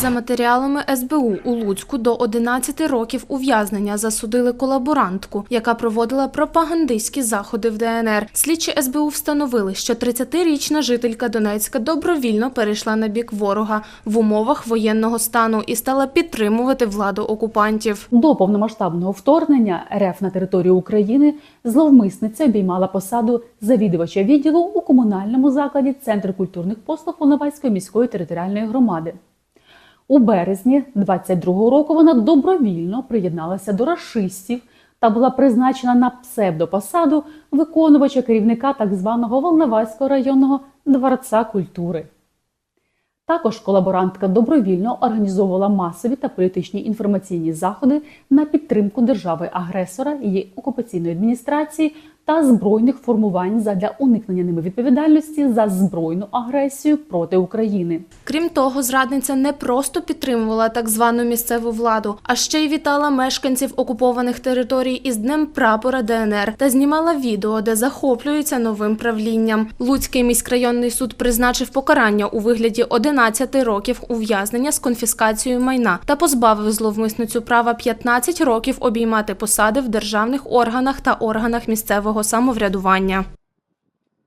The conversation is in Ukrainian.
За матеріалами СБУ у Луцьку до 11 років ув'язнення засудили колаборантку, яка проводила пропагандистські заходи в ДНР. Слідчі СБУ встановили, що 30-річна жителька Донецька добровільно перейшла на бік ворога в умовах воєнного стану і стала підтримувати владу окупантів. До повномасштабного вторгнення РФ на територію України зловмисниця обіймала посаду завідувача відділу у комунальному закладі Центр культурних послуг Волноваської міської територіальної громади. У березні 22-го року вона добровільно приєдналася до рашистів та була призначена на псевдопосаду виконувача керівника так званого Волноваського районного дворца культури. Також колаборантка добровільно організовувала масові та політичні інформаційні заходи на підтримку держави-агресора, її окупаційної адміністрації та збройних формувань задля уникнення ними відповідальності за збройну агресію проти України. Крім того, зрадниця не просто підтримувала так звану місцеву владу, а ще й вітала мешканців окупованих територій із Днем прапора ДНР та знімала відео, де захоплюється новим правлінням. Луцький міськрайонний суд призначив покарання у вигляді 11 років ув'язнення з конфіскацією майна та позбавив зловмисницю права 15 років обіймати посади в державних органах та органах місцевого самоврядування.